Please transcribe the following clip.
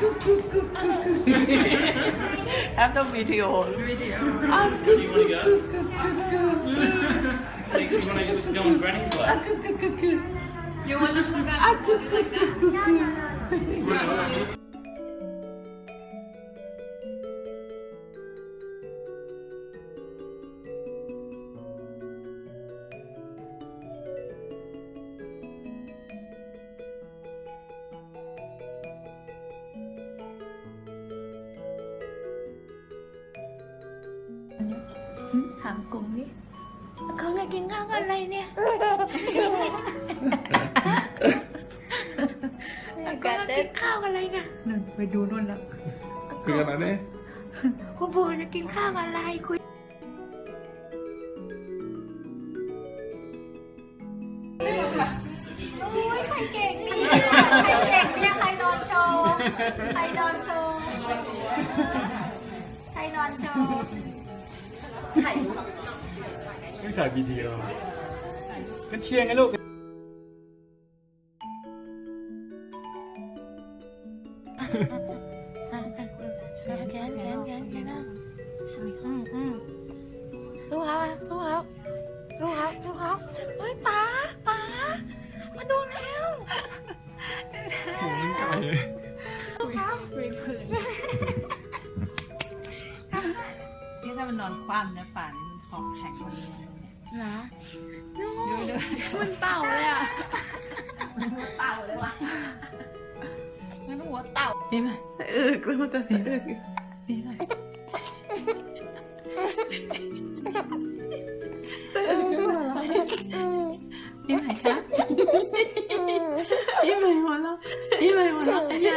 กุ๊กกุ๊กกุ๊กกุ๊กกุ๊กแอปต้องวิดีโอ Video. อะกุ๊กกุ๊กกุ๊กกุ๊กกุ๊กกุ๊ก Hey, you want to go on Granny's อะ lap? กุ๊กกุ๊กกุ๊กกุ๊ก You want to look อะ at กุ๊กกุ๊กกุ๊กกุ๊กกุ๊ก ถามกลุ่มนี้เขาอยากกินข้าวอะไรเนี่ยอยากกินข้าวอะไรเนี่ยนั่นไปดูนู่นแล้วคุยกันหน่อยดิคุณปู่จะกินข้าวอะไรคุยใครเก่งเนี่ยใครเก่งเนี่ยใครนอนโชว์ใครนอนโชว์ใครนอนโชว์ ไม่ถ่ายวิดีโอก็เชียร์ไงลูกแขนแขนแขนแขนแขนนะอืมอืมสู้เขาอะสู้เขาสู้เขาสู้เขาเฮ้ยป๋าป๋ามาดูแล้วโอ้ยไก่นี่ ถ้ามันนอนคว่ำนะป่านของแข็งกว่านี้นะเนี่ยนะนู่ดูนดูมันเต่าเลยอะหัวเต่าเลยวะมันหัวเต่านี่ไหมสะอึกแล้วมันจะสะอึกนี่ไหมสะอึกด้วยเหรอนี่ไหมคะนี่ไหมหัวเราะนี่ไหมหัวเราะเป็นไง